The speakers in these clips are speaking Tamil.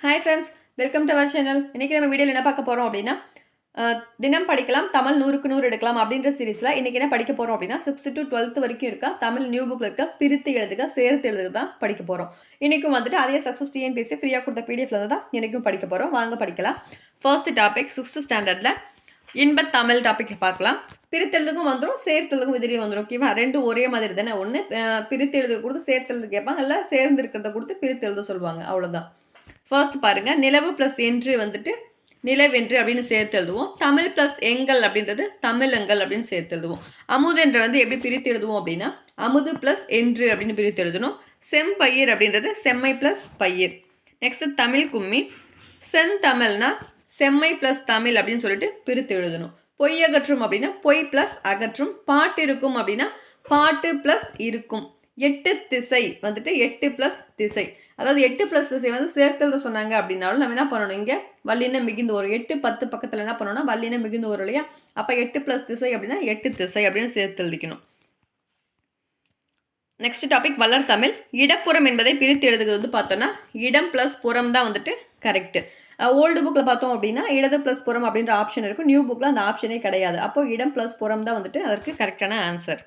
Hi friends welcome to our channel இன்றைக்கி நம்ம வீடியோவில் என்ன பார்க்க போகிறோம் அப்படின்னா தினம் படிக்கலாம் தமிழ் நூறுக்கு நூறு எடுக்கலாம் அப்படின்ற சீரீஸில் இன்றைக்கி என்ன படிக்க போகிறோம் அப்படின்னா சிக்ஸ்த்து டு டுவெல்த் வரைக்கும் இருக்கா தமிழ் நியூ புக்கில் இருக்க பிரித்து எழுதுக சேர்த்து எழுதுக தான் படிக்க போகிறோம் இன்றைக்கும் வந்துட்டு அதே சக்ஸஸ் டிஎன்பிஎஸ்சி ஃப்ரீயாக கொடுத்த பிடிஎஃப்ல தான் இன்றைக்கும் படிக்க போகிறோம் வாங்க படிக்கலாம். ஃபர்ஸ்ட் டாபிக் சிக்ஸ்த் ஸ்டாண்டர்டில் இன்பத் தமிழ் டாப்பிக்கில் பார்க்கலாம். பிரித்தெழுதுக்கும் வந்துடும் சேர்த்தெழுதுக்கும் எதிரியும் வந்துடும் ஓகேவா ரெண்டும் ஒரே மாதிரி தானே? ஒன்று பிரித்தெழுது கொடுத்து சேர்த்தெழுது கேட்பாங்க இல்லை சேர்ந்து இருக்கிறத கொடுத்து பிரித்தெழுத சொல்லுவாங்க அவ்வளோதான் ஃபர்ஸ்ட் பாருங்கள் நிலவு ப்ளஸ் என்று வந்துட்டு நிலவென்று அப்படின்னு சேர்த்து எழுதுவோம். தமிழ் ப்ளஸ் எங்கள் அப்படின்றது தமிழங்கள் அப்படின்னு சேர்த்து எழுதுவோம். அமுதென்று வந்து எப்படி பிரித்து எழுதுவோம் அப்படின்னா அமுது ப்ளஸ் என்று அப்படின்னு பிரித்து எழுதணும். செம்பயிர் அப்படின்றது செம்மை ப்ளஸ் பயிர். நெக்ஸ்ட் தமிழ் கும்மி. செந்தமிழ்னா செம்மை ப்ளஸ் தமிழ் அப்படின்னு சொல்லிட்டு பிரித்து எழுதணும். பொய் அகற்றும் அப்படின்னா பொய் ப்ளஸ் அகற்றும். பாட்டு இருக்கும் அப்படின்னா பாட்டு ப்ளஸ் இருக்கும். எட்டு திசை வந்துட்டு எட்டு ப்ளஸ் திசை. அதாவது எட்டு ப்ளஸ் திசை வந்து சேர்த்தல் சொன்னாங்க அப்படின்னாலும் நம்ம என்ன பண்ணணும்? இங்கே வல்லின மிகுந்த வரும் எட்டு பத்து பக்கத்தில் என்ன பண்ணணும்னா வல்லின மிகுந்த வரும் இல்லையா? அப்போ எட்டு ப்ளஸ் திசை அப்படின்னா எட்டு திசை அப்படின்னு சேர்த்தெழுதிக்கணும். நெக்ஸ்ட் டாபிக் வளர் தமிழ். இடப்புறம் என்பதை பிரித்து எழுதுகிறது வந்து பார்த்தோன்னா இடம் ப்ளஸ் புறம் தான் வந்துட்டு கரெக்டு ஓல்டு புக்கில் பார்த்தோம் அப்படின்னா இடது ப்ளஸ் புறம் அப்படின்ற ஆப்ஷன் இருக்கும். நியூ புக்கில் அந்த ஆப்ஷனே கிடையாது. அப்போ இடம் ப்ளஸ் புறம் தான் வந்துட்டு அதற்கு கரெக்டான ஆன்சர்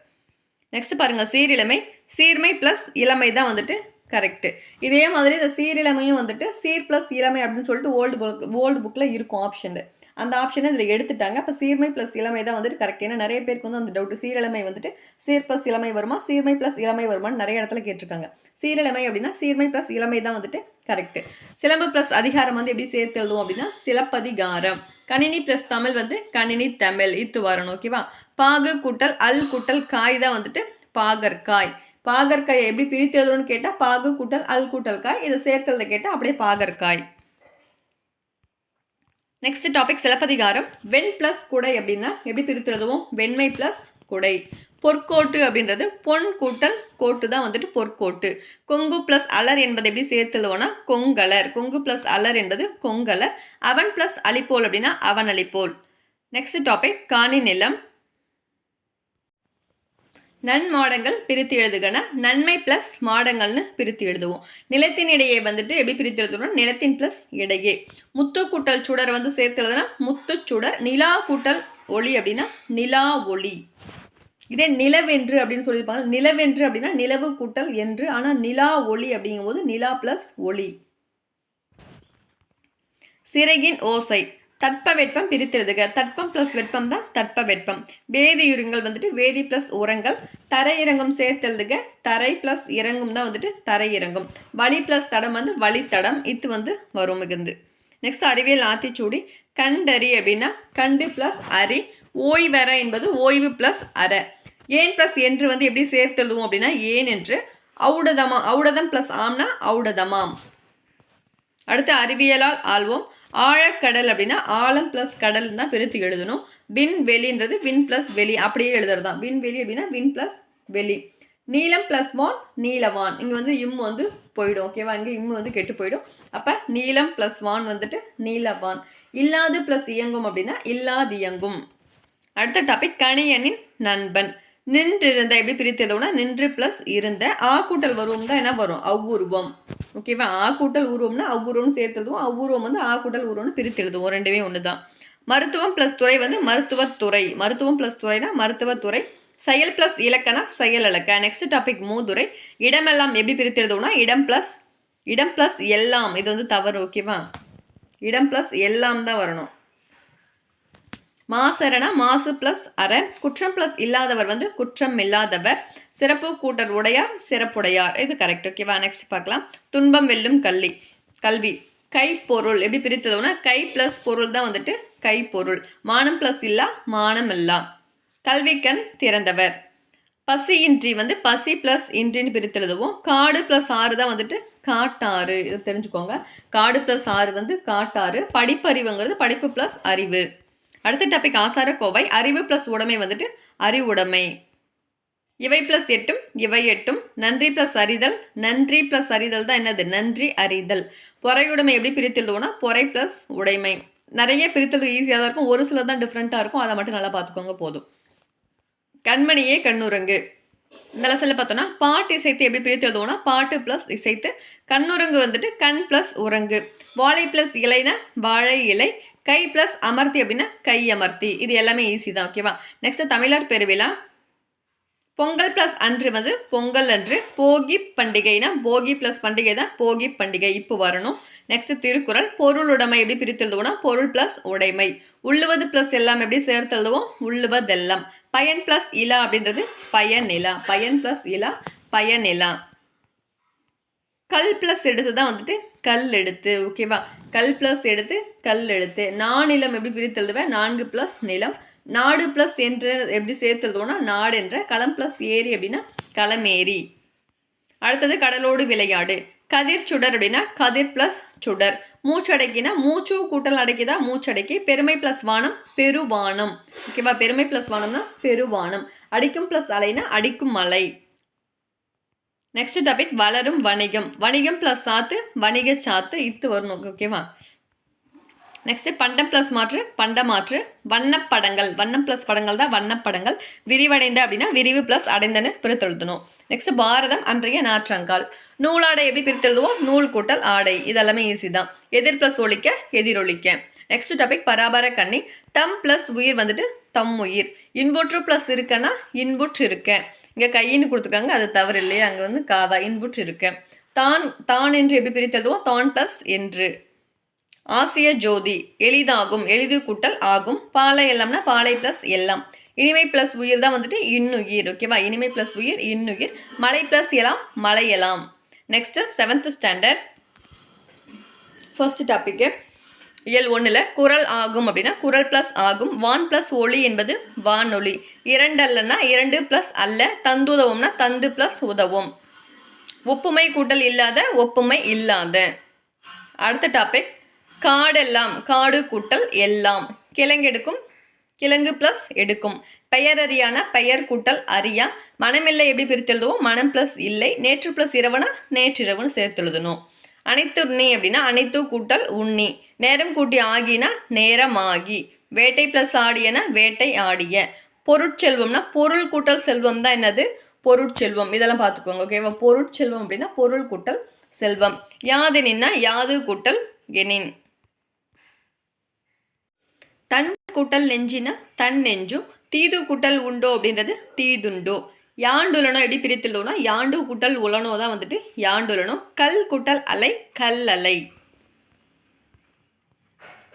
நெக்ஸ்ட் பாருங்கள் சீரிழமை. சீர்மை ப்ளஸ் இளமை தான் வந்துட்டு கரெக்டு இதே மாதிரி இந்த சீரிழமையும் வந்துட்டு சீர் ப்ளஸ் இளமை அப்படின்னு சொல்லிட்டு ஓல்டு புக் ஓல்டு புக்கில் இருக்கும் ஆப்ஷன் அந்த ஆப்ஷனை இதில் எடுத்துட்டாங்க. அப்போ சீர்மை ப்ளஸ் இளமை தான் வந்துட்டு கரெக்ட் ஏன்னா நிறைய பேருக்கு வந்து அந்த டவுட் சீரிழமை வந்துட்டு சீர் ப்ளஸ் இளமை வருமா? சீர்மை ப்ளஸ் இளமை வருமான்னு நிறைய இடத்துல கேட்டிருக்காங்க. சீரிழமை அப்படின்னா சீர்மை ப்ளஸ் இளமை தான் வந்துட்டு கரெக்ட் சிலம்பு ப்ளஸ் அதிகாரம் வந்து எப்படி சேர்த்து எழுதுவோம் அப்படின்னா சிலப்பதிகாரம். கணினி ப்ளஸ் தமிழ் வந்து கணினி தமிழ். இத்து வரணும் ஓகேவா பாகு கூட்டல் அல் கூட்டல் காய் தான் வந்துட்டு பாகற்காய். பாகற்காய் எப்படி பிரித்து எழுதணும்னு கேட்டால் பாகு கூட்டல் அல் கூட்டல் காய் இதை சேர்க்கிறத கேட்டால் அப்படியே பாகற்காய். நெக்ஸ்ட் டாபிக் சிலப்பதிகாரம். வெண் ப்ளஸ் குடை அப்படின்னா எப்படி பிரித்துழுதுவோம் வெண்மை ப்ளஸ் குடை. பொற்கோட்டு அப்படின்றது பொன் கூட்டல் கோட்டு தான் வந்துட்டு பொற்கோட்டு. கொங்கு ப்ளஸ் அலர் என்பதை எப்படி சேர்த்து கொங்கலர். கொங்கு ப்ளஸ் அலர் என்பது கொங்கலர். அவன் ப்ளஸ் அலிப்போல் அப்படின்னா அவன் அலிப்போல். நெக்ஸ்ட் டாபிக் காணி நிலம். நன்மாடங்கள் பிரித்து எழுதுகனா? நன்மை ப்ளஸ் மாடங்கள்னு பிரித்து எழுதுவோம். நிலத்தின் இடையே வந்துட்டு எப்படி பிரித்து எழுதுவோம் நிலத்தின் ப்ளஸ் இடையே. முத்து கூட்டல் சுடர் வந்து சேர்த்து எழுதுனா முத்து சுடர் நிலா கூட்டல் ஒளி அப்படின்னா நிலா ஒளி. இதே நிலவென்று அப்படின்னு சொல்லியிருப்பாங்க. நிலவென்று அப்படின்னா நிலவு கூட்டல் என்று. ஆனால் நிலா ஒளி அப்படிங்கும்போது நிலா ப்ளஸ் ஒளி. சிறையின் ஓசை. தட்ப வெப்பம் பிரித்தெழுதுக. தட்பம் ப்ளஸ் வெப்பம் தான் தட்ப வெப்பம் வேதியுரங்கள் வந்துட்டு வேதி ப்ளஸ் உரங்கள். தரை இறங்கும் சேர்த்தெழுதுக. தரை ப்ளஸ் இறங்கும் தான் வந்துட்டு தரை இறங்கும். வழி ப்ளஸ் தடம் வந்து வழித்தடம். இது வந்து வரும் மிகுந்து. நெக்ஸ்ட் அறிவியல் ஆத்திச்சூடி. கண்டறி அப்படின்னா கண்டு ப்ளஸ் அரி. ஓய்வர என்பது ஓய்வு ப்ளஸ் அற. ஏன் ப்ளஸ் என்று வந்து எப்படி சேர்த்தெழுதுவோம் அப்படின்னா ஏன் என்று. ஔடதமா ஔடதம் ப்ளஸ் ஆம்னா ஔடதமாம். அடுத்து அறிவியலால் ஆள்வோம். ஆழக்கடல் அப்படின்னா ஆழம் ப்ளஸ் கடல் தான் பிரித்து எழுதணும். விண்வெளின்றது வின் ப்ளஸ் வெளி அப்படியே எழுதுறது தான் விண்வெளி அப்படின்னா வின் ப்ளஸ் வெளி. நீலம் ப்ளஸ் வான் நீலவான் இங்கே வந்து இம் வந்து போயிடும் ஓகேவா இங்கே இம் வந்து கெட்டு போயிடும். அப்போ நீலம் ப்ளஸ் வான் வந்துட்டு நீலவான் இல்லாது ப்ளஸ் இயங்கும் அப்படின்னா இல்லாது இயங்கும். அடுத்த டாபிக் கணியனின் நண்பன். நின்றிருந்த எப்படி பிரித்து எழுதுவோம்னா நின்று ப்ளஸ் இருந்த ஆ கூட்டல் வருவம் தான் என்ன வரும்? அவ்வுருவம். ஓகேவா ஆ கூட்டல் உருவம்னா அவ்வுருவம்னு சேர்த்து எழுதுவோம். அவ்வுருவம் வந்து ஆ கூட்டல் உருவம்னு பிரித்து எழுதுவோம். ரெண்டுமே ஒன்று தான் மருத்துவம் ப்ளஸ் துறை வந்து மருத்துவத்துறை மருத்துவம் ப்ளஸ் துறைனா மருத்துவத்துறை செயல் ப்ளஸ் இலக்கணா செயல் இலக்க. நெக்ஸ்ட் டாபிக் மூதுரை. இடமெல்லாம் எப்படி பிரித்து எழுதுவோம்னா இடம் ப்ளஸ் இடம் ப்ளஸ் எல்லாம். இது வந்து தவறு ஓகேவா இடம் ப்ளஸ் எல்லாம் தான் வரணும். மாசரனா மாசு ப்ளஸ் அற. குற்றம் ப்ளஸ் இல்லாதவர் வந்து குற்றம் இல்லாதவர். சிறப்பு கூட்டர் உடையார் சிறப்புடையார். இது கரெக்ட் ஓகேவா நெக்ஸ்ட் பார்க்கலாம். துன்பம் வெல்லும் கல்வி. கல்வி. கைப்பொருள் எப்படி பிரித்ததுன்னா கை ப்ளஸ் பொருள் தான் வந்துட்டு கைப்பொருள் மானம் ப்ளஸ் இல்லா மானம் இல்லா கல்விக்கண் திறந்தவர். பசியின்றி வந்து பசி ப்ளஸ் இன்றின்னு பிரித்தெழுதுவோம். காடு ப்ளஸ் ஆறு தான் வந்துட்டு காட்டாறு. இது தெரிஞ்சுக்கோங்க. காடு ப்ளஸ் ஆறு வந்து காட்டாறு. படிப்பறிவுங்கிறது படிப்பு ப்ளஸ் அறிவு. அடுத்த டாபிக் ஆசார கோவை. அறிவு ப்ளஸ் உடைமை வந்துட்டு அறிவுடைமை இவை ப்ளஸ் எட்டும் இவை எட்டும். நன்றி ப்ளஸ் அறிதல். நன்றி ப்ளஸ் அறிதல் தான் என்னது? நன்றி அறிதல். பொறையுடைமை எப்படி பிரித்தெழுதுவோம்னா பொறை ப்ளஸ் உடைமை. நிறைய பிரித்தல் ஈஸியாக தான் இருக்கும். ஒரு சில தான் டிஃப்ரெண்ட்டாக இருக்கும். அதை மட்டும் நல்லா பார்த்துக்கோங்க போதும். கண்மணியே கண்ணுரங்கு. இந்த லெசனில் பார்த்தோன்னா பாட்டு இசைத்து எப்படி பிரித்து எழுதுவோம்னா பாட்டு ப்ளஸ் இசைத்து கண்ணுரங்கு வந்துட்டு கண் ப்ளஸ் உரங்கு வாழை ப்ளஸ் இலைனா வாழை இலை கை ப்ளஸ் அமர்த்தி அப்படின்னா கை அமர்த்தி. இது எல்லாமே ஈஸி தான் ஓகேவா நெக்ஸ்ட் தமிழர் பெருவிழா. பொங்கல் ப்ளஸ் அன்று வந்து பொங்கல் அன்று போகி பண்டிகைனா போகி ப்ளஸ் பண்டிகை தான் போகி பண்டிகை. இப்போ வரணும். நெக்ஸ்ட் திருக்குறள் பொருள் உடைமை எப்படி பிரித்து எழுதுவோம்னா பொருள் ப்ளஸ் உடைமை. உள்ளுவது ப்ளஸ் எல்லாம் எப்படி சேர்த்து எழுதுவோம்? உள்ளுவதெல்லாம். பயன் ப்ளஸ் இலா அப்படின்றது பயன் நிலா. பயன் ப்ளஸ் இலா பயன் நிலா. கல் ப்ளஸ் எடுத்து தான் வந்துட்டு கல் எடுத்து ஓகேவா கல் ப்ளஸ் எடுத்து கல் எடுத்து. நாநிலம் எப்படி பிரித்து எழுதுவேன்? நான்கு ப்ளஸ் நிலம். நாடு ப்ளஸ் என்ற எப்படி சேர்த்து எழுதுவோம்னா நாடு என்ற களம் ப்ளஸ் ஏரி அப்படின்னா களமேரி. அடுத்தது கடலோடு விளையாடு. கதிர் சுடர் அப்படின்னா கதிர் ப்ளஸ் சுடர். மூச்சடைக்கினா மூச்சு கூட்டல் அடக்கி தான் மூச்சடைக்கி. பெருமை ப்ளஸ் வானம் பெருவானம். ஓகேவா பெருமை ப்ளஸ் வானம்னா பெருவானம். அடிக்கும் ப்ளஸ் அலைனா அடிக்கும் மலை. நெக்ஸ்ட் டாபிக் வளரும் வணிகம். வணிகம் ப்ளஸ் சாத்து வணிக சாத்து இத்து வரணும் ஓகேவா நெக்ஸ்ட் பண்டம் ப்ளஸ் மாற்று பண்டமாற்று வண்ணப்படங்கள் வண்ணம் ப்ளஸ் படங்கள் தான் வண்ணப்படங்கள் விரிவடைந்த அப்படின்னா விரிவு ப்ளஸ் அடைந்தன்னு பிரித்தெழுத்தணும் நெக்ஸ்ட் பாரதம் அன்றைய நாற்றங்கால். நூலாடை எப்படி பிரித்தெழுதுவோம்? நூல் கூட்டல் ஆடை. இதெல்லாமே ஈஸி தான். எதிர் ப்ளஸ் ஒழிக்க எதிரொலிக்க நெக்ஸ்ட் டாபிக் பராபர கண்ணி. தம் ப்ளஸ் உயிர் வந்துட்டு தம் உயிர். இன்புற்று ப்ளஸ் இருக்கன்னா இன்புற்று இருக்கேன் இங்கே கையின்னு கொடுத்துருக்காங்க. அது தவறு இல்லையா. அங்கே வந்து காதா இன்புற்று இருக்கு. தான் தான் என்று எப்படி பிரித்தெழுதுவோம்? தான் ப்ளஸ் என்று. ஆசிய ஜோதி எளிதாகும். எளிது கூட்டல் ஆகும். பாலை எல்லாம்னா பாலை ப்ளஸ் எல்லாம். இனிமை ப்ளஸ் உயிர் தான் வந்துட்டு இன்னுயிர். ஓகேவா இனிமை ப்ளஸ் உயிர் இன்னுயிர். மலை ப்ளஸ் எலாம் மலையலாம் next seventh standard first topic இயல் ஒன்றில் குரல் ஆகும் அப்படின்னா குரல் ப்ளஸ் ஆகும். வான் ப்ளஸ் ஒளி என்பது வானொலி. இரண்டு அல்லன்னா இரண்டு ப்ளஸ் அல்ல. தந்துதவும்னா தந்து ப்ளஸ் உதவும். ஒப்புமை கூட்டல் இல்லாத ஒப்புமை இல்லாத. அடுத்த டாபிக் காடெல்லாம் காடு கூட்டல் எல்லாம். கிழங்கெடுக்கும் கிழங்கு ப்ளஸ் எடுக்கும். பெயரறியான பெயர் கூட்டல் அறியா. மனமில்லை எப்படி பிரித்தெழுதுவோம்? மனம் ப்ளஸ் இல்லை. நேற்று ப்ளஸ் இரவுனா நேற்றிரவுன்னு சேர்த்து அனைத்து உண்ணி அப்படின்னா அனைத்து கூட்டல் உண்ணி. நேரம் கூட்டி ஆகினா நேரம் ஆகி வேட்டை ப்ளஸ் ஆடியன வேட்டை ஆடிய. பொருட்செல்வம்னா பொருள் கூட்டல் செல்வம் தான் என்னது? பொருட்செல்வம். இதெல்லாம் பார்த்துக்கோங்க ஓகேவா பொருட்செல்வம் அப்படின்னா பொருள் கூட்டல் செல்வம். யாதெனின்னா யாது கூட்டல் எனின். தன் கூட்டல் நெஞ்சினா தன் நெஞ்சும் தீது கூட்டல் உண்டோ அப்படின்றது தீதுண்டோ. யாண்டுலனோ எப்படி பிரித்துள்ளோம்னா யாண்டு குட்டல் உலனோ தான் வந்துட்டு யாண்டுலனோ கல் குட்டல் அலை கல் அலை.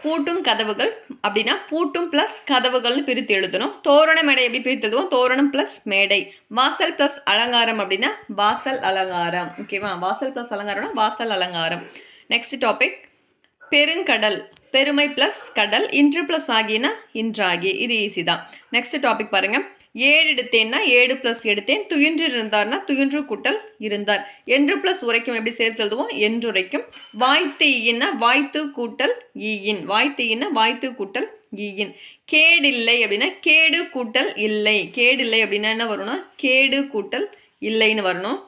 பூட்டும் கதவுகள் அப்படின்னா பூட்டும் ப்ளஸ் கதவுகள்னு பிரித்து எழுதணும். தோரண மேடை எப்படி பிரித்து எழுதுவோம் தோரணம் ப்ளஸ் மேடை. வாசல் ப்ளஸ் அலங்காரம் அப்படின்னா வாசல் அலங்காரம். ஓகேவா வாசல் ப்ளஸ் அலங்காரம்னா வாசல் அலங்காரம். நெக்ஸ்ட் டாபிக் பெருங்கடல். பெருமை ப்ளஸ் கடல். இன்று ப்ளஸ் ஆகினா இன்றாகி. இது ஈஸி தான். நெக்ஸ்ட் டாபிக் பாருங்கள் ஏழு எடுத்தேன்னா ஏழு ப்ளஸ் எடுத்தேன். துயின்று இருந்தார்னா துயின்று கூட்டல் இருந்தார். என்று ப்ளஸ் உரைக்கும் எப்படி சேர்த்து எழுதுவோம்? என்றுரைக்கும். வாய்த்து ஈயின்னா வாய்த்து கூட்டல் ஈயின். வாய்த்து ஈயின்னா வாய்த்து கூட்டல் ஈயின். கேடில்லை அப்படின்னா கேடு கூட்டல் இல்லை. கேடில்லை அப்படின்னா என்ன வரும்னா கேடு கூட்டல் இல்லைன்னு வரணும்.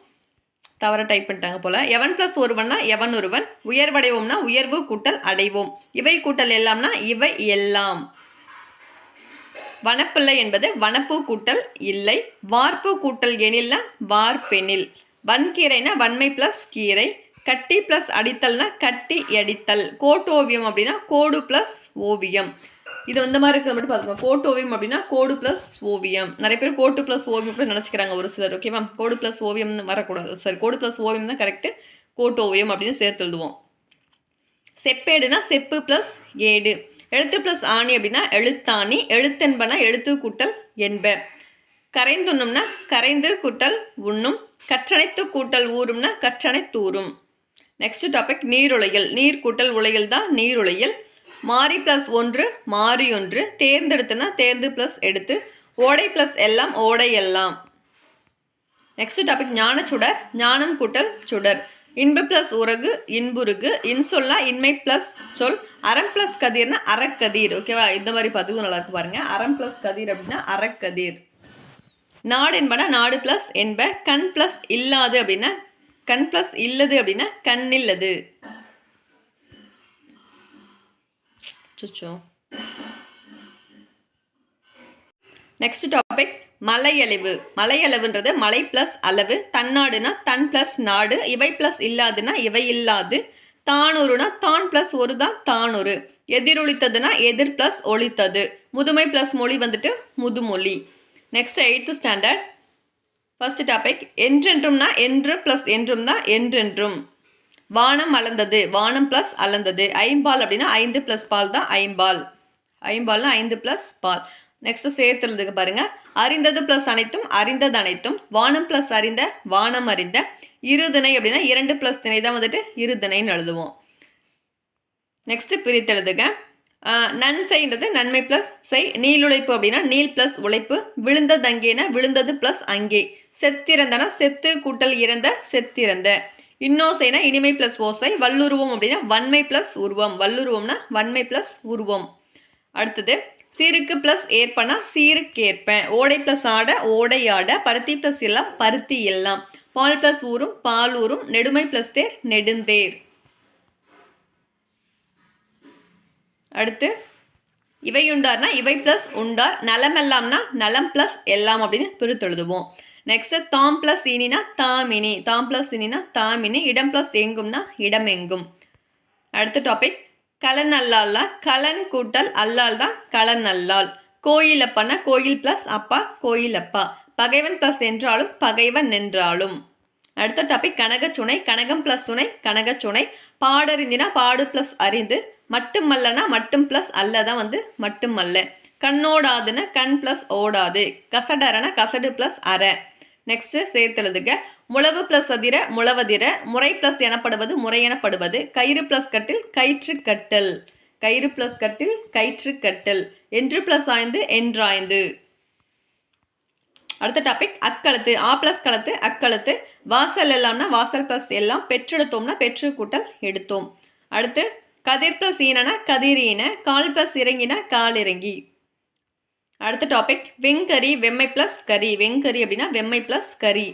தவற டைப் பண்ணிட்டாங்க போல. எவன் ப்ளஸ் ஒருவன்னா எவன் ஒருவன். உயர்வடைவோம்னா உயர்வு கூட்டல் அடைவோம். இவை கூட்டல் எல்லாம்னா இவை எல்லாம். வனப்பிள்ளை என்பது வனப்பு கூட்டல் இல்லை வார்ப்பு கூட்டல் எனில்னா வார்பெனில் வன்கீரைனா வன்மை ப்ளஸ் கீரை கட்டி ப்ளஸ் அடித்தல்னா கட்டி அடித்தல். கோட்டு ஓவியம் அப்படின்னா கோடு ப்ளஸ் ஓவியம். இது இந்த மாதிரி இருக்கிறத மட்டும் பார்த்துக்கோங்க. கோட்டு ஓவியம் அப்படின்னா கோடு ப்ளஸ் ஓவியம். நிறைய பேர் கோட்டு ப்ளஸ் ஓவியம் கூட நினச்சிக்கிறாங்க ஒரு சிலர் ஓகேவா கோடு ப்ளஸ் ஓவியம்னு வரக்கூடாது. சாரி கோடு ப்ளஸ் ஓவியம் தான் கரெக்டு கோட்டு ஓவியம் அப்படின்னு சேர்த்து எழுதுவோம். செப்பேடுனா செப்பு ப்ளஸ் ஏடு. எழுத்து ப்ளஸ் ஆணி அப்படின்னா எழுத்தாணி எழுத்தென்பனா எழுத்து கூட்டல் என்ப. கரைந்துண்ணும்னா கரைந்து கூட்டல் உண்ணும் கற்றணைத்து கூட்டல் ஊறும்னா கற்றனைத்தூறும் நெக்ஸ்ட் டாபிக் நீருளையல். நீர் கூட்டல் உலையல் தான் நீருளையல். மாறி ப்ளஸ் ஒன்று மாறி ஒன்று. தேர்ந்தெடுத்துனா தேர்ந்து ப்ளஸ் எடுத்து ஓடை ப்ளஸ் எல்லாம் ஓடை எல்லாம். நெக்ஸ்ட் டாபிக் ஞான சுடர் ஞானம் கூட்டல் சுடர். இன்பு ப்ளஸ் உறகு இன்புருகு இன்சொல்னா இன்மை ப்ளஸ் சொல். அறம் ப்ளஸ் கதிர்னா அறக்கதிர். ஓகேவா இந்த மாதிரி பதிவு நல்லா இருக்கு பாருங்க. அறம் ப்ளஸ் கதிர் அப்படின்னா அறக்கதிர். நாடு என்பனா நாடு ப்ளஸ் என்ப கண் ப்ளஸ் இல்லாது அப்படின்னா கண் ப்ளஸ் இல்லது அப்படின்னா கண் இல்லது. சுச்சோ நெக்ஸ்ட் டாபிக் மலையளவு. மலையளவுன்றது மலை ப்ளஸ் அளவு தன்னாடுனா தன் ப்ளஸ் நாடு இவை ப்ளஸ் இல்லாதுன்னா இவை இல்லாது தானூறுனா தான் ப்ளஸ் ஒரு தான் தானூறு. எதிரொலித்ததுனா எதிர் ப்ளஸ் ஒழித்தது முதுமை ப்ளஸ் மொழி வந்துட்டு முதுமொழி. Next eighth standard first topic என்றென்றும்னா என்று ப்ளஸ் என்றும் தான் என்றென்றும். வானம் அளந்தது வானம் ப்ளஸ் அளந்தது. ஐம்பால் அப்படின்னா ஐந்து ப்ளஸ் பால் தான் ஐம்பால். ஐம்பால்னா ஐந்து ப்ளஸ் பால். நெக்ஸ்ட் சேர்த்துறதுக்கு பாருங்க. அறிந்தது ப்ளஸ் அனைத்தும் அறிந்தது அனைத்தும். வானம் ப்ளஸ் அறிந்த வானம் அறிந்த. இருதிணை அப்படின்னா இரண்டு ப்ளஸ் திணை தான் வந்துட்டு இருதிணைன்னு எழுதுவோம். நெக்ஸ்ட் பிரித்தெழுதுக நன் நன்மை ப்ளஸ் செய். நீளுழைப்பு அப்படின்னா நீல் ப்ளஸ் உழைப்பு. விழுந்தது அங்கேனா விழுந்தது ப்ளஸ் அங்கே. செத்திறந்தனா செத்து கூட்டல் இறந்த செத்திறந்த. இன்னோசைனா இனிமை ப்ளஸ் ஓசை. வல்லுருவம் அப்படின்னா வன்மை ப்ளஸ் உருவம். வல்லுருவம்னா வன்மை ப்ளஸ் உருவம். அடுத்தது சீருக்கு ப்ளஸ் ஏற்பனா சீருக்கு ஏற்பேன் ஓடை ப்ளஸ் ஆட ஓடை ஆட பருத்தி ப்ளஸ் எல்லாம் பருத்தி எல்லாம். பால் ப்ளஸ் ஊரும் பால் ஊரும் நெடுமை ப்ளஸ் தேர் நெடுந்தேர். அடுத்து இவை உண்டார்னா இவை ப்ளஸ் உண்டார் நலமெல்லாம்னா நலம் ப்ளஸ் எல்லாம் அப்படின்னு பிரித்தெழுதுவோம் நெக்ஸ்ட் தாம் ப்ளஸ் இனினா தாமினி. தாம் ப்ளஸ் இனினா தாமினி இடம் ப்ளஸ் எங்கும்னா இடம் எங்கும் அடுத்த டாபிக் கலன் அல்லால்னா கலன் கூட்டல் அல்லால் தான் கலன் அல்லால் கோயில் அப்பானா கோயில் ப்ளஸ் அப்பா கோயில் அப்பா பகைவன் ப்ளஸ் என்றாலும் பகைவன் என்றாலும் அடுத்த டாபிக் கனகச்சுனை கனகம் ப்ளஸ் சுனை கனகச்சுனை. பாடறிந்தினா பாடு ப்ளஸ் அறிந்து. மட்டுமல்லனா மட்டும் ப்ளஸ் அல்ல தான் வந்து மட்டுமல்ல. கண்ணோடாதுன்னா கண் ப்ளஸ் ஓடாது. கசடரனா கசடு ப்ளஸ் அற. நெக்ஸ்ட் சேர்த்தெழுதுக. முழவு ப்ளஸ் அதிர முழவதிர. முறை ப்ளஸ் எனப்படுவது முறை எனப்படுவது. கயிறு ப்ளஸ் கட்டில் கயிற்று கட்டல். கயிறு ப்ளஸ் கட்டில் கயிற்று கட்டல். என்று ப்ளஸ் ஆய்ந்து என்றாய்ந்து. அடுத்த டாபிக் அக்கழுத்து. ஆ ப்ளஸ் கழுத்து அக்கழுத்து. வாசல் எல்லாம்னா வாசல் ப்ளஸ் எல்லாம் பெற்றெடுத்தோம்னா பெற்று கூட்டல் எடுத்தோம். அடுத்து கதிர் ப்ளஸ் ஈனனா கதிர் ஈன கால் ப்ளஸ் இறங்கினா கால் இறங்கி. அடுத்த டாபிக் வெங்கறி வெம்மை ப்ளஸ் கறி வெங்கறி அப்படின்னா வெம்மை ப்ளஸ் கறி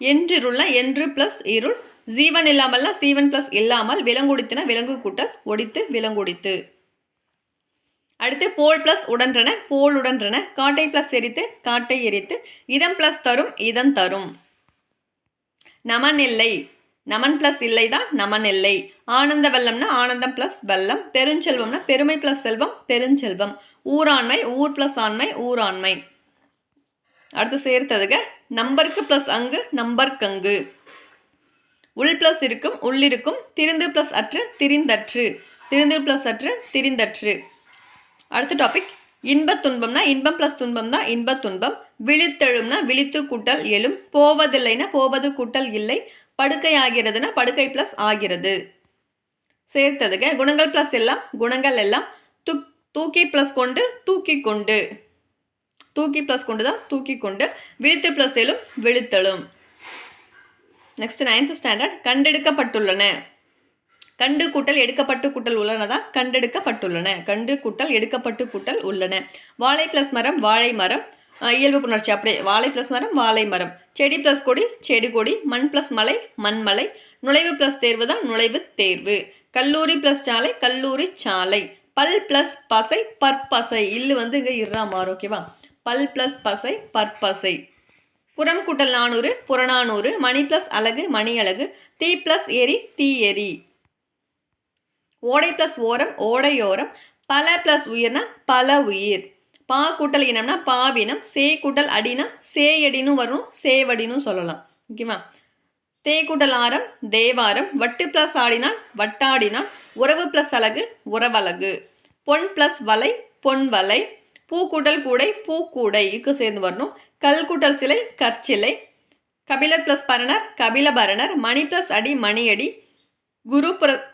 என்றிருள்னா என்று ப்ளஸ் இருள். ஜீவன் இல்லாமல்னா சீவன் ப்ளஸ் இல்லாமல் விலங்குடித்துனா விலங்கு கூட்டல் ஒடித்து விலங்குடித்து. அடுத்து போல் ப்ளஸ் உடன்றன போல் உடன்றன. காட்டை ப்ளஸ் எரித்து காட்டை எரித்து. இதம் ப்ளஸ் தரும் இதம் தரும். நமன் இல்லை நமன் ப்ளஸ் இல்லை தான் நமன் இல்லை. ஆனந்த வெள்ளம்னா ஆனந்தம் ப்ளஸ் வெள்ளம் பெருஞ்செல்வம்னா பெருமை ப்ளஸ் செல்வம் பெருஞ்செல்வம். ஊராண்மை ஊர் ப்ளஸ் ஆண்மை ஊராண்மை. அடுத்து சேர்த்ததுக நம்பருக்கு ப்ளஸ் அங்கு நம்பர்க்கங்கு உள் ப்ளஸ் இருக்கும் உள்ளிருக்கும் திருந்து ப்ளஸ் அற்று திரிந்தற்று. திருந்து ப்ளஸ் அற்று திரிந்தற்று. அடுத்த டாபிக் இன்பத் துன்பம்னா இன்பம் ப்ளஸ் துன்பம் தான் இன்பத் துன்பம். விழித்தெழும்னா விழித்து கூட்டல் எழும். போவதில்லைனா போவது கூட்டல் இல்லை. படுக்கை ஆகிறதுனா படுக்கை ப்ளஸ் ஆகிறது. சேர்த்ததுக குணங்கள் ப்ளஸ் எல்லாம் குணங்கள் எல்லாம் து தூக்கி ப்ளஸ் கொண்டு தூக்கி கொண்டு. தூக்கி ப்ளஸ் கொண்டு தான் தூக்கி கொண்டு விழித்து ப்ளஸ் எழும் விழுத்தலும் நெக்ஸ்ட் நைன்த் ஸ்டாண்டர்ட் கண்டெடுக்கப்பட்டுள்ளன. கண்டு கூட்டல் எடுக்கப்பட்டு கூட்டல் உள்ளன தான் கண்டெடுக்கப்பட்டுள்ளன. கண்டு கூட்டல் எடுக்கப்பட்டு கூட்டல் உள்ளன. வாழை ப்ளஸ் மரம் வாழை மரம் இயல்பு புணர்ச்சி. அப்படியே வாழை ப்ளஸ் மரம் வாழை மரம். செடி ப்ளஸ் கொடி செடி கொடி. மண் ப்ளஸ் மலை மண்மலை நுழைவு ப்ளஸ் தேர்வு தான் நுழைவு தேர்வு. கல்லூரி ப்ளஸ் சாலை கல்லூரி சாலை. பல் ப்ளஸ் பசை பற்பசை. இல்லு வந்து இங்கே இறா மாறும் ஓகேவா பல் ப்ளஸ் பசை பற்பசை. புறம் கூட்டல் நானூறு புறநானூறு. மணி ப்ளஸ் அழகு மணி அழகு தீ ப்ளஸ் எரி தீ எரி ஓடை ப்ளஸ் ஓரம் ஓடையோரம். பல ப்ளஸ் உயிர்னா பல உயிர். பா கூட்டல் இனம்னா பாவினம் சே கூட்டல் அடினா சேயடின்னு வரும் சேவடின்னு சொல்லலாம். ஓகேவா தே கூட்டல் ஆரம் தேவாரம் வட்டு ப்ளஸ் ஆடினால் வட்டாடினால் உறவு ப்ளஸ் அழகு உறவழகு பொன் ப்ளஸ் வலை பொன் வலை. பூ கூட்டல் கூடை பூக்கூடை இக்கு சேர்ந்து வரணும். கல் கூட்டல் சிலை கற்சிலை. கபிலர் ப்ளஸ் பரணர் கபிலபரணர் மணி ப்ளஸ் அடி மணியடி குரு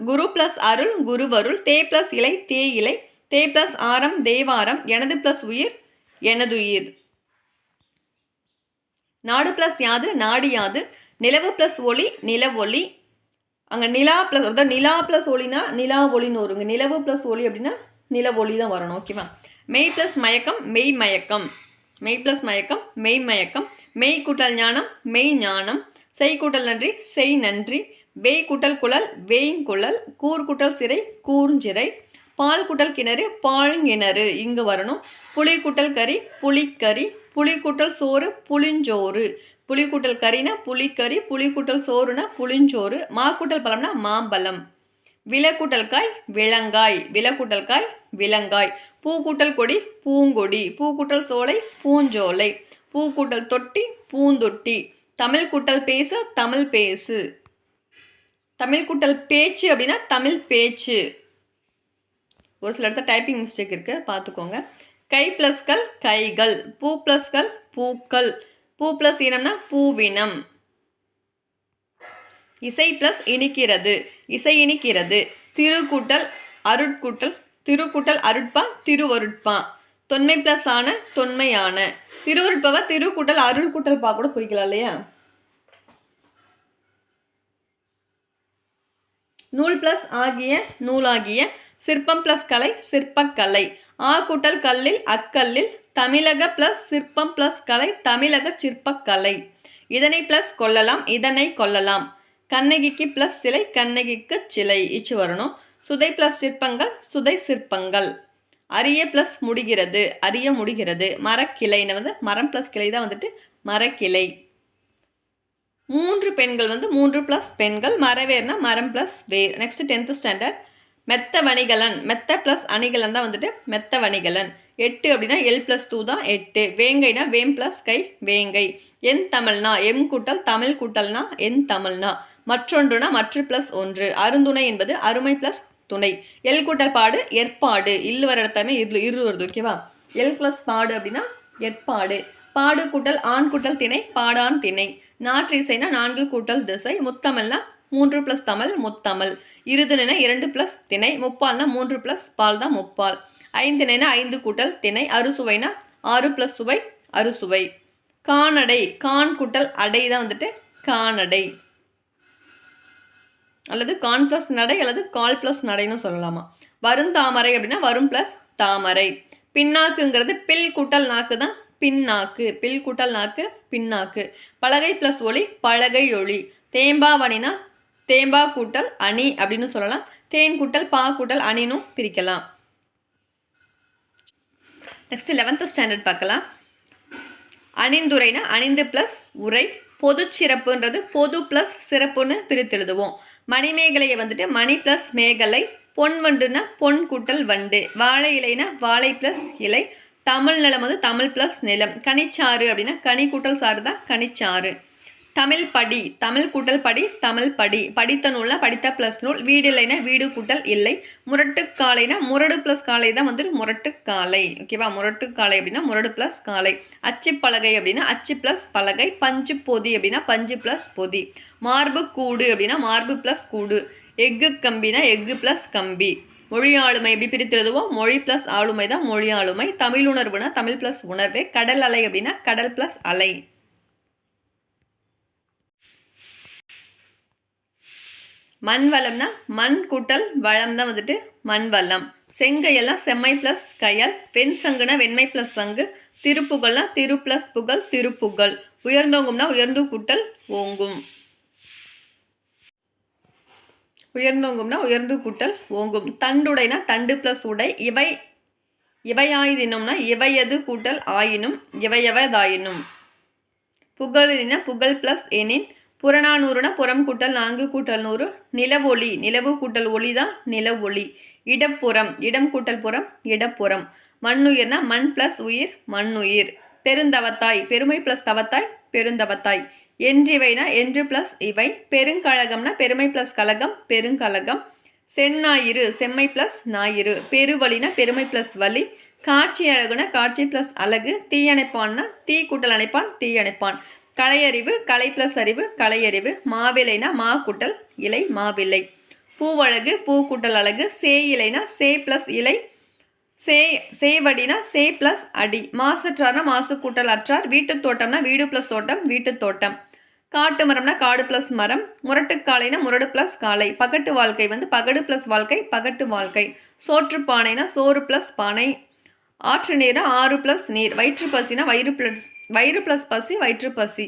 குரு ப்ளஸ் அருள் குருவருள் தே ப்ளஸ் இலை தே இலை. தே ப்ளஸ் ஆரம் தேவாரம் எனது ப்ளஸ் உயிர் எனதுயிர் நாடு ப்ளஸ் யாது நாடு யாது. நிலவு ப்ளஸ் ஒளி நிலவொளி அங்கே நிலா ப்ளஸ் அதாவது நிலா ப்ளஸ் ஒளினா நிலா ஒளின்னு வருங்க நிலவு ப்ளஸ் ஒளி அப்படின்னா நில ஒளி தான் வரணும் ஓகேவா மெய் ப்ளஸ் மயக்கம் மெய் மயக்கம். மெய் ப்ளஸ் மயக்கம் மெய் மயக்கம். மெய் கூட்டல் ஞானம் மெய் ஞானம். செய் கூட்டல் நன்றி செய் நன்றி. வேய் கூட்டல் குழல் வேய்ங்குழல் கூர் கூட்டல் சிறை கூர்ஞ்சிறை பால் குட்டல் கிணறு பால் கிணறு. இங்கு வரணும். புளி கூட்டல் கறி புளிக்கறி புளி கூட்டல் சோறு புளிஞ்சோறு. புளிக்குட்டல் கறினா புளிக்கறி புளிக்குட்டல் சோறுனா புளிஞ்சோறு. மாக்குட்டல் பழம்னா மாம்பழம். விலக்கூட்டல் காய் விலங்காய். விலக்கூட்டல் காய் விலங்காய். பூ கூட்டல் கொடி பூங்கொடி. பூக்கூட்டல் சோலை பூஞ்சோலை. பூ கூட்டல் தொட்டி பூந்தொட்டி. தமிழ் கூட்டல் பேசு தமிழ் பேசு. தமிழ் கூட்டல் பேச்சு அப்படின்னா தமிழ் பேச்சு. ஒரு சில இடத்துல டைப்பிங் மிஸ்டேக் இருக்குது பார்த்துக்கோங்க. கை ப்ளஸ்கள் கைகள். பூ ப்ளஸ்கள் பூக்கள். பூ ப்ளஸ் இனம்னா பூவினம். இசை ப்ளஸ் இனிக்கிறது. இசை இனிக்கிறது. திருக்கூட்டல் அருட்கூட்டல். திருக்கூட்டல் அருட்பா திருவருட்பா. தொன்மை ப்ளஸ் ஆன தொன்மையான. திருவருட்பாவை திருக்கூட்டல் அருள் கூட்டல் பா கூட குறிக்கலாம் இல்லையா? நூல் ப்ளஸ் ஆகிய நூலாகிய சிற்பம் ப்ளஸ் கலை சிற்பக்கலை ஆ கூட்டல் கல்லில் அக்கல்லில் தமிழக ப்ளஸ் சிற்பம் ப்ளஸ் கலை தமிழக சிற்பக்கலை இதனை ப்ளஸ் கொள்ளலாம் இதனை கொள்ளலாம். கண்ணகிக்கு ப்ளஸ் சிலை கண்ணகிக்கு சிலை. இச்சு வரணும். சுதை ப்ளஸ் சிற்பங்கள் சுதை சிற்பங்கள். அரிய ப்ளஸ் முடிகிறது அரிய முடிகிறது. மரக்கிளைன்னு வந்து மரம் ப்ளஸ் கிளை தான் வந்துட்டு மரக்கிளை. மூன்று பெண்கள் வந்து மூன்று ப்ளஸ் பெண்கள் மரவேர்னா மரம் ப்ளஸ் வேர் நெக்ஸ்ட் டென்த்து ஸ்டாண்டர்ட் மெத்த வணிகலன் மெத்த ப்ளஸ் அணிகலன் தான் வந்துட்டு மெத்த வணிகலன் எட்டு அப்படின்னா எல் ப்ளஸ் டூ தான் எட்டு. வேங்கைனா வேம் ப்ளஸ் கை வேங்கை. என் தமிழ்னா எம் கூட்டல் தமிழ் கூட்டல்னா என் தமிழ்னா. மற்றொன்றுனா மற்ற ப்ளஸ் ஒன்று. அருந்துணை என்பது அருமை ப்ளஸ் துணை. எல் கூட்டல் பாடு ஏற்பாடு. இல்லு வர இடத்தாமே இரு இரு வருது ஓகேவா எல் ப்ளஸ் பாடு அப்படின்னா ஏற்பாடு. பாடு கூட்டல் ஆண் கூட்டல் திணை பாடான் திணை. நாற்றிசைனா நான்கு கூட்டல் திசை முத்தமிழ்னா மூன்று ப்ளஸ் தமிழ் முத்தமிழ். இருதுனா இரண்டு ப்ளஸ் திணை முப்பால்னா மூன்று ப்ளஸ் பால் தான் முப்பால். ஐந்தினைனா ஐந்து கூட்டல் திணை அறுசுவைனா ஆறு ப்ளஸ் சுவை அறுசுவை. கானடை கான் கூட்டல் அடை தான் வந்துட்டு கானடை. அல்லது கான் ப்ளஸ் நடை அல்லது கால் ப்ளஸ் நடைன்னு சொல்லலாமா. வரும் தாமரை அப்படின்னா வரும் ப்ளஸ் தாமரை. பின்னாக்குங்கிறது பில் கூட்டல் நாக்கு தான் பின்னாக்கு பில் கூட்டல் நாக்கு பின்னாக்கு. பலகை ப்ளஸ் ஒளி பலகை ஒளி. தேம்பாவணினா தேம்பா கூட்டல் அணி அப்படின்னு சொல்லலாம். தேன் கூட்டல் பா கூட்டல் அணினும் பிரிக்கலாம். நெக்ஸ்ட் லெவன்த்து ஸ்டாண்டர்ட் பார்க்கலாம். அணிந்துரைனா அணிந்து ப்ளஸ் உரை. பொது சிறப்புன்றது பொது ப்ளஸ் சிறப்புன்னு பிரித்து எழுதுவோம். மணிமேகலையை வந்துட்டு மணி ப்ளஸ் மேகலை பொன் வண்டுனா பொன் கூட்டல் வண்டு. வாழை இலைனா வாழை ப்ளஸ் இலை தமிழ் நிலம் வந்து தமிழ் ப்ளஸ் நிலம். கனிச்சாறு அப்படின்னா கனி கூட்டல் சாறு தான் கனிச்சாறு. தமிழ் படி தமிழ் கூட்டல் படி தமிழ் படி. படித்த நூல்னா படித்த ப்ளஸ் நூல். வீடு இல்லைனா வீடு கூட்டல் இல்லை. முரட்டு காலைனா முரடு ப்ளஸ் காலை தான் வந்துட்டு முரட்டு காலை ஓகேவா முரட்டு காலை அப்படின்னா முரடு ப்ளஸ் காலை அச்சு பலகை அப்படின்னா அச்சு ப்ளஸ் பலகை. பஞ்சு பொதி அப்படின்னா பஞ்சு ப்ளஸ் பொதி. மார்பு கூடு அப்படின்னா மார்பு ப்ளஸ் கூடு. எஃகு கம்பினா எஃகு ப்ளஸ் கம்பி. மொழி ஆளுமை எப்படி பிரித்துறதுவோ மொழி ப்ளஸ் ஆளுமை தான் மொழி ஆளுமை தமிழ் உணர்வுனா தமிழ் ப்ளஸ் உணர்வு. கடல் அலை அப்படின்னா கடல் ப்ளஸ் அலை. மண் வளம்னா மண் கூட்டல் வளம் தான் வந்துட்டு மண் வளம். செங்கையெல்லாம் செம்மை ப்ளஸ் கையால். வெண் சங்குனா வெண்மை ப்ளஸ் சங்கு. திருப்புகழ்னா திரு ப்ளஸ் புகழ் திருப்புகழ். உயர்ந்தோங்கும்னா உயர்ந்து கூட்டல் ஓங்கும். உயர்ந்தோங்கும்னா உயர்ந்து கூட்டல் ஓங்கும். தண்டுடைனா தண்டு ப்ளஸ் உடை. இவை இவையாயினும்னா இவையது கூட்டல் ஆயினும் இவையவதாயினும். புகழினா புகழ் ப்ளஸ் எனின் புறநானூறுனா புறம் கூட்டல் நான்கு கூட்டல் நூறு. நிலவொளி நிலவு கூட்டல் ஒளி தான் நிலவொளி. இடப்புறம் இடம் கூட்டல் புறம் இடப்புறம். மண்ணுயிர்னா மண் ப்ளஸ் உயிர் மண்ணுயிர். பெருந்தவத்தாய் பெருமை ப்ளஸ் தவத்தாய் பெருந்தவத்தாய். என்றிவைனா என்று ப்ளஸ் இவை. பெருங்கழகம்னா பெருமை ப்ளஸ் கழகம் பெருங்கழகம். செந்நாயிறு செம்மை ப்ளஸ் ஞாயிறு பெருவழினா பெருமை ப்ளஸ் வலி. காட்சி அழகுனா காட்சி ப்ளஸ் அழகு. தீயணைப்பான்னா தீ கூட்டல் அணைப்பான் தீயணைப்பான். கலையறிவு கலை ப்ளஸ் அறிவு கலையறிவு மாவிலைனா மா கூட்டல் இலை மாவிலை. பூவழகு பூ கூட்டல் அழகு. சே இலைனா சே ப்ளஸ் இலை. சே சேவடினா சே ப்ளஸ் அடி. மாசற்றார்னா மாசு கூட்டல் அற்றார். வீட்டு தோட்டம்னா வீடு ப்ளஸ் தோட்டம் வீட்டு தோட்டம். காட்டு மரம்னா காடு ப்ளஸ் மரம். முரட்டு காளைனா முரடு ப்ளஸ் காலை பகட்டு வாழ்க்கை வந்து பகடு ப்ளஸ் வாழ்க்கை பகட்டு வாழ்க்கை. சோற்று பானைனா சோறு ப்ளஸ் பானை. ஆற்று நீர்னா ஆறு ப்ளஸ் நீர். வயிற்று பசினா வயிறு ப்ளஸ் வயிறு ப்ளஸ் பசி வயிற்று பசி.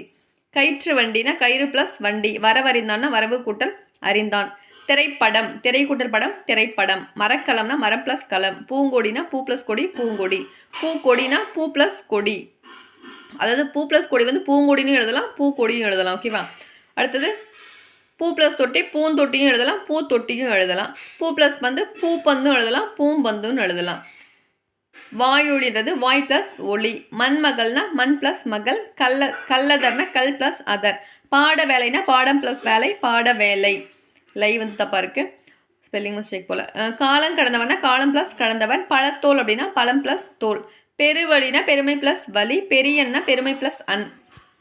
கயிற்று வண்டினா கயிறு ப்ளஸ் வண்டி. வரவறிந்தான்னா வரவு கூட்டல் அறிந்தான். திரைப்படம் திரைக்கூட்டல் படம் திரைப்படம். மரக்கலம்னா மரம் ப்ளஸ் கலம். பூங்கொடினா பூ ப்ளஸ் கொடி பூங்கொடி. பூக்கொடினா பூ ப்ளஸ் கொடி. அதாவது பூ ப்ளஸ் கொடி வந்து பூங்கொடின்னு எழுதலாம் பூக்கொடியும் எழுதலாம். ஓகேவா அடுத்தது பூ ப்ளஸ் தொட்டி பூந்தொட்டியும் எழுதலாம் பூத்தொட்டியும் எழுதலாம். பூ ப்ளஸ் பந்து பூப்பந்தும் எழுதலாம் பூம்பந்துன்னு எழுதலாம். வாயொலின்றது வாய் ப்ளஸ் ஒளி மண்மகள்னா மண் ப்ளஸ் மகள் கல்ல கல்லதர்னா கல் ப்ளஸ் அதர். பாட வேலைனா பாடம் ப்ளஸ் வேலை பாட வேலை. லை வந்து தப்பாக இருக்குது ஸ்பெல்லிங் மிஸ்டேக் போல். காலம் கடந்தவன்னா காலம் ப்ளஸ் கடந்தவன் பழத்தோல் அப்படின்னா பழம் ப்ளஸ் தோல். பெருவழினா பெருமை ப்ளஸ் வலி பெரியன்னா பெருமை ப்ளஸ் அன்.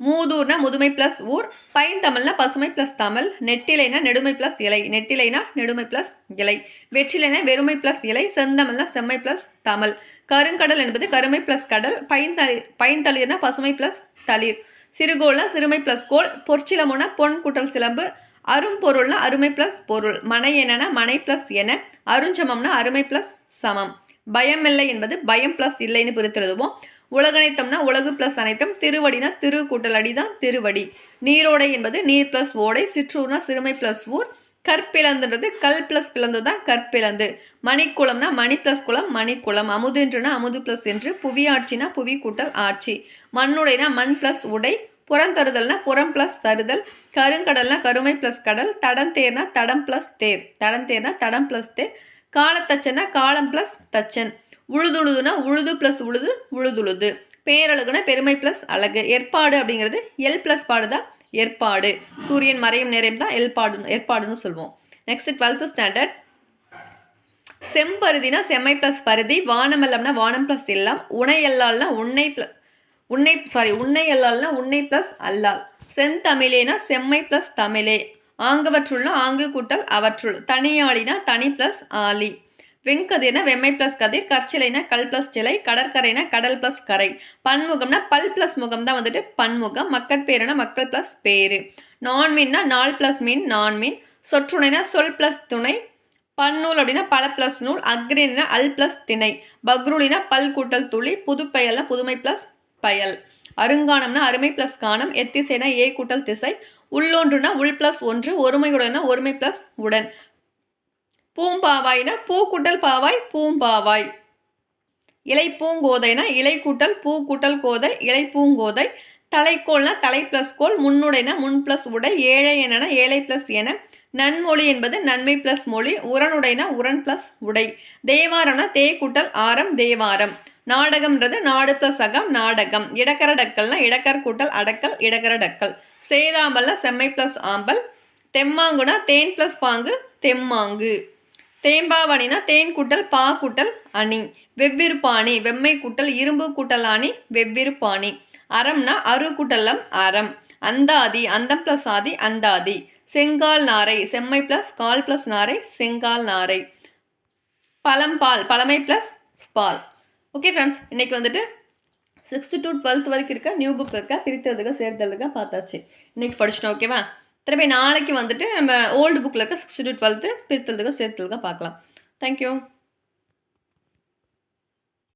மூதூர்னா முதுமை ப்ளஸ் ஊர். பைந்தமிழ்னா பசுமை ப்ளஸ் தமிழ். நெட்டிலைனா நெடுமை ப்ளஸ் இலை. நெட்டிலைனா நெடுமை ப்ளஸ் இலை. வெற்றிலைனா வெறுமை ப்ளஸ் இலை. செந்தமிழ்னா செம்மை ப்ளஸ் தமிழ். கருங்கடல் என்பது கருமை ப்ளஸ் கடல். பைந்தளி பைந்தளிர்னா பசுமை ப்ளஸ் தளிர். சிறுகோள்னா சிறுமை ப்ளஸ் கோல் பொற்சிலமுனா பொன் கூட்டல் சிலம்பு. அரும்பொருள்னா அருமை ப்ளஸ் பொருள். மனை என்னன்னா மனை ப்ளஸ் என. அருஞ்சமம்னா அருமை ப்ளஸ் சமம். பயமில்லை என்பது பயம் ப்ளஸ் இல்லைன்னு பிரித்தெழுதுவோம். உலகனைத்தம்னா உலகு ப்ளஸ் அனைத்தும். திருவடினா திரு கூட்டல் அடி தான் திருவடி. நீரோடை என்பது நீர் ப்ளஸ் ஓடை. சிற்றூர்னா சிறுமை ப்ளஸ் ஊர். கற்பிழந்துன்றது கல் ப்ளஸ் பிளந்து தான் கற்பிலந்து மணிக்குளம்னா மணி ப்ளஸ் குளம் மணிக்குளம். அமுதென்றுனா அமுது ப்ளஸ் என்று. புவியாட்சினா புவி கூட்டல் ஆட்சி. மண்ணுடைனா மண் ப்ளஸ் உடை. புறந்தருதல்னா புறம் ப்ளஸ் தருதல். கருங்கடல்னா கருமை ப்ளஸ் கடல். தடந்தேர்னா தடம் ப்ளஸ் தேர். தடந்தேர்னா தடம் ப்ளஸ் தேர். காலத்தச்சன்னா காலம் ப்ளஸ் தச்சன். உழுதுழுதுனா உழுது ப்ளஸ் உழுது உழுதுழுது. பேரழகுனா பெருமை ப்ளஸ் அழகு. ஏற்பாடு அப்படிங்கிறது எல் ப்ளஸ் பாடு தான் ஏற்பாடு. சூரியன் மறையும் நேரம் தான் எல்பாடு ஏற்பாடுன்னு சொல்லுவோம் நெக்ஸ்ட் டுவெல்த்து ஸ்டாண்டர்ட் செம்பருதினா செம்மை ப்ளஸ் பருதி. வானமெல்லம்னா வானம் ப்ளஸ் எல்லாம். உணை எல்லால்னா உன்னை ப்ளஸ் உன்னை சாரி உன்னை அல்லால்னா உன்னை ப்ளஸ் அல்லால். செந்தமிழேனா செம்மை ப்ளஸ் தமிழே. ஆங்கவற்றுள்னா ஆங்கு கூட்டல் அவற்றுள். தனியாளினா தனி ப்ளஸ் ஆலி. வெங்கதிர்னா வெம்மை ப்ளஸ் கதிர் கற்சிலைனா கல் ப்ளஸ் சிலை கடற்கரைனா கடல் ப்ளஸ் கரை. பன்முகம்னா பல் ப்ளஸ் முகம் தான் வந்துட்டு பன்முகம். மக்கட்பேருனா மக்கள் ப்ளஸ் பேரு. நான்மீன்னா நாள் ப்ளஸ் மீன் நான்மீன். சொற்றுணைனா சொல் ப்ளஸ் துணை. பன்னூல் அப்படின்னா பல ப்ளஸ் நூல். அக்ரினா அல் ப்ளஸ் திணை. பக்ருலினா பல் கூட்டல் துளி. புதுப்பெயல்னா புதுமை ப்ளஸ் பயல். அருங்கானம்னா அருமை ப்ளஸ் காணம் எத்திசைனா ஏ கூட்டல் திசை உள்ளொன்றுனா உள் ப்ளஸ் ஒன்று ஒருமையுடனா ஒருமை ப்ளஸ் உடன். பூம்பாவாய்னா பூ கூட்டல் பாவாய் பூம்பாவாய். இலை பூங்கோதைனா இலை கூட்டல் பூ கூட்டல் கோதை இலை பூங்கோதை. தலைக்கோள்னா தலை ப்ளஸ் கோல் முன்னுடைனா முன் ப்ளஸ் உடை ஏழை என்னன்னா ஏழை ப்ளஸ் என. நன்மொழி என்பது நன்மை ப்ளஸ் மொழி உரனுடைனா உரன் ப்ளஸ் உடை. தேவாரம்னா தே கூட்டல் ஆரம் தேவாரம். நாடகம்ன்றது நாடு ப்ளஸ் அகம் நாடகம். இடக்கர டக்கல்னா இடக்கர் கூட்டல் அடக்கல் இடக்கர டக்கல். சேதாம்பல்னா செம்மை ப்ளஸ் ஆம்பல். தெம்மாங்குனா தேன் ப்ளஸ் பாங்கு தெம்மாங்கு. தேம்பாவணினா தேன் கூட்டல் பா கூட்டல் அணி. வெவ்விரு பாணி வெம்மை கூட்டல் இரும்பு கூட்டல் அணி வெவ்விரு பாணி. அறம்னா அரு கூட்டலம் அறம். அந்தாதி அந்தம் ப்ளஸ் ஆதி அந்தாதி. செங்கால் நாரை செம்மை ப்ளஸ் கால் ப்ளஸ் நாரை செங்கால் நாரை. பழம்பால் பழமை ப்ளஸ் பால். ஓகே ஃப்ரெண்ட்ஸ் இன்றைக்கி வந்துட்டு சிக்ஸ்த்து டு டுவெல்த் வரைக்கும் இருக்க நியூ புக் இருக்கா பிரித்ததுக்கு சேர்த்ததுக்கு பார்த்தாச்சு. இன்றைக்கி படிச்சிட்டோம் ஓகேவா திரும்பி நாளைக்கு வந்துட்டு நம்ம ஓல்டு புக்கில் இருக்க சிக்ஸ்த்து டு டுவெல்த்து பிரித்ததுக்கு சேர்த்ததுக்கு பார்க்கலாம். தேங்க்யூ